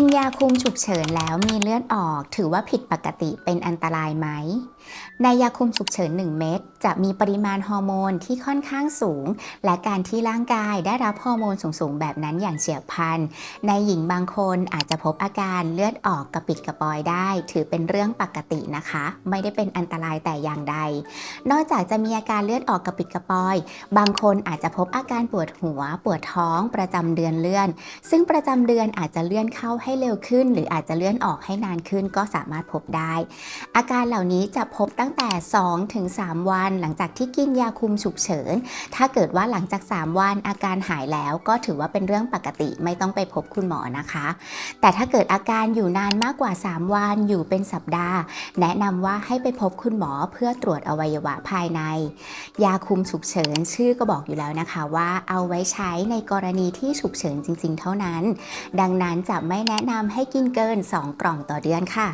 กินยาคุมฉุกเฉินแล้วมีเลือดออก ถือว่าผิดปกติเป็นอันตรายไหม ในยาคุมฉุกเฉิน 1 เม็ดจะมีปริมาณฮอร์โมนที่ค่อนข้างสูง และการที่ร่างกายได้รับฮอร์โมนสูงๆ แบบนั้นอย่างเฉียบพลัน ในหญิงบางคนอาจจะพบอาการเลือดออกกระปิดกระปอยได้ ถือเป็นเรื่องปกตินะคะ ไม่ได้เป็นอันตรายแต่อย่างใด นอกจากจะมีอาการเลือดออกกระปิดกระปอย บางคนอาจจะพบอาการปวดหัว ปวดท้อง ประจำเดือนเลื่อน ซึ่งประจำเดือนอาจจะเลื่อนเข้าให้เร็วขึ้น หรืออาจจะเลื่อนออกให้นานขึ้นก็สามารถพบได้ อาการเหล่านี้จะพบตั้งแต่2ถึง3วัน หลังจากที่กินยาคุมฉุกเฉิน ถ้าเกิดว่าหลังจาก 3 วันอาการหายแล้วก็ถือว่าเป็นเรื่องปกติไม่ต้องไปพบคุณหมอนะคะ แต่ถ้าเกิดอาการอยู่นานมากกว่า 3 วันอยู่เป็นสัปดาห์ แนะนำว่าให้ไปพบคุณหมอเพื่อตรวจอวัยวะภายใน ยาคุมฉุกเฉินชื่อก็บอกอยู่แล้วนะคะว่าเอาไว้ใช้ในกรณีที่ฉุกเฉินจริง ๆ เท่านั้น ดังนั้นจะไม่แนะแนะนำให้กินเกิน 2 กล่องต่อเดือนค่ะ